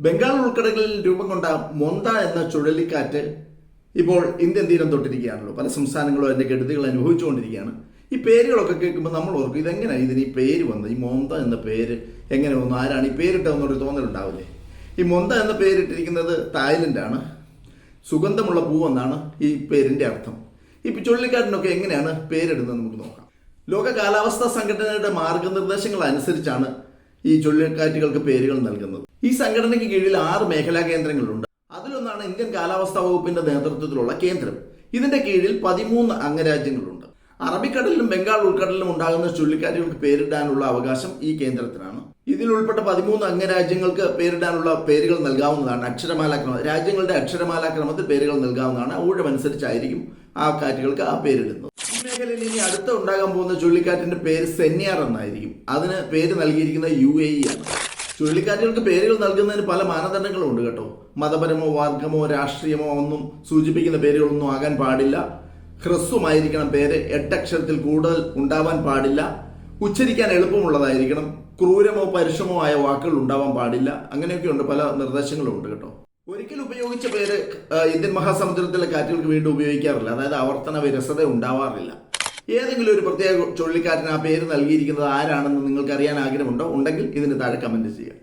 ബംഗാൾ ഉൾക്കടലിൽ രൂപം കൊണ്ട മൊന്ത എന്ന ചുഴലിക്കാറ്റ് ഇപ്പോൾ ഇന്ത്യൻ തീരം തൊട്ടിരിക്കുകയാണല്ലോ. പല സംസ്ഥാനങ്ങളും അതിന്റെ കെടുതികൾ അനുഭവിച്ചുകൊണ്ടിരിക്കുകയാണ്. ഈ പേരുകളൊക്കെ കേൾക്കുമ്പോൾ നമ്മൾ ഓർക്കും ഇതെങ്ങനെയാണ് ഇതിന് ഈ പേര് വന്നത്? ഈ മൊന്ത എന്ന പേര് എങ്ങനെ വന്നു? ആരാണ് ഈ പേരിട്ടതെന്നൊരു തോന്നലുണ്ടാവില്ലേ? ഈ മൊന്ത എന്ന പേരിട്ടിരിക്കുന്നത് തായ്ലൻഡാണ്. സുഗന്ധമുള്ള പൂവെന്നാണ് ഈ പേരിന്റെ അർത്ഥം. ഈ ചുഴലിക്കാറ്റിനൊക്കെ എങ്ങനെയാണ് പേരിടുന്നത് നമുക്ക് നോക്കാം. ലോക കാലാവസ്ഥാ സംഘടനയുടെ മാർഗനിർദ്ദേശങ്ങൾ അനുസരിച്ചാണ് ഈ ചുഴലിക്കാറ്റുകൾക്ക് പേരുകൾ നൽകുന്നത്. ഈ സംഘടനയ്ക്ക് കീഴിൽ ആറ് മേഖലാ കേന്ദ്രങ്ങളുണ്ട്. അതിലൊന്നാണ് ഇന്ത്യൻ കാലാവസ്ഥാ വകുപ്പിന്റെ നേതൃത്വത്തിലുള്ള കേന്ദ്രം. ഇതിന്റെ കീഴിൽ പതിമൂന്ന് അംഗരാജ്യങ്ങളുണ്ട്. അറബിക്കടലിലും ബംഗാൾ ഉൾക്കടലിലും ഉണ്ടാകുന്ന ചുഴലിക്കാറ്റുകൾക്ക് പേരിടാനുള്ള അവകാശം ഈ കേന്ദ്രത്തിനാണ്. ഇതിൽ ഉൾപ്പെട്ട പതിമൂന്ന് അംഗരാജ്യങ്ങൾക്ക് പേരിടാനുള്ള പേരുകൾ നൽകാവുന്നതാണ് അക്ഷരമാലാക്രമം രാജ്യങ്ങളുടെ അക്ഷരമാലാക്രമത്തിൽ പേരുകൾ നൽകാവുന്നതാണ്. ഊഴമനുസരിച്ചായിരിക്കും ആ കാറ്റുകൾക്ക് ആ പേരിടുന്നത്. മേഖലയിൽ ഇനി അടുത്ത ഉണ്ടാകാൻ പോകുന്ന ചുഴലിക്കാറ്റിന്റെ പേര് സെന്യാർ എന്നായിരിക്കും. അതിന് പേര് നൽകിയിരിക്കുന്ന യു എ ഇ ആണ്. ചുഴലിക്കാറ്റുകൾക്ക് പേരുകൾ നൽകുന്നതിന് പല മാനദണ്ഡങ്ങളും ഉണ്ട് കേട്ടോ. മതപരമോ വർഗമോ രാഷ്ട്രീയമോ ഒന്നും സൂചിപ്പിക്കുന്ന പേരുകളൊന്നും ആകാൻ പാടില്ല. ഹ്രസ്വമായിരിക്കണം പേര്. എട്ടക്ഷരത്തിൽ കൂടുതൽ ഉണ്ടാവാൻ പാടില്ല. ഉച്ചരിക്കാൻ എളുപ്പമുള്ളതായിരിക്കണം. ക്രൂരമോ പരുഷമോ ആയ വാക്കുകൾ ഉണ്ടാവാൻ പാടില്ല. അങ്ങനെയൊക്കെ ഉണ്ട് പല നിർദ്ദേശങ്ങളും ഉണ്ട് കേട്ടോ. ഒരിക്കൽ ഉപയോഗിച്ച പേര് ഇന്ത്യൻ മഹാസമുദ്രത്തിലെ കാറ്റുകൾക്ക് വീണ്ടും ഉപയോഗിക്കാറില്ല. അതായത് ആവർത്തന വിരസത ഉണ്ടാവാറില്ല. ഏതെങ്കിലും ഒരു പ്രത്യേക ചുഴലിക്കാറ്റിന് ആ പേര് നൽകിയിരിക്കുന്നത് ആരാണെന്ന് നിങ്ങൾക്ക് അറിയാൻ ആഗ്രഹമുണ്ടോ? ഉണ്ടെങ്കിൽ ഇതിന് താഴെ കമന്റ് ചെയ്യുക.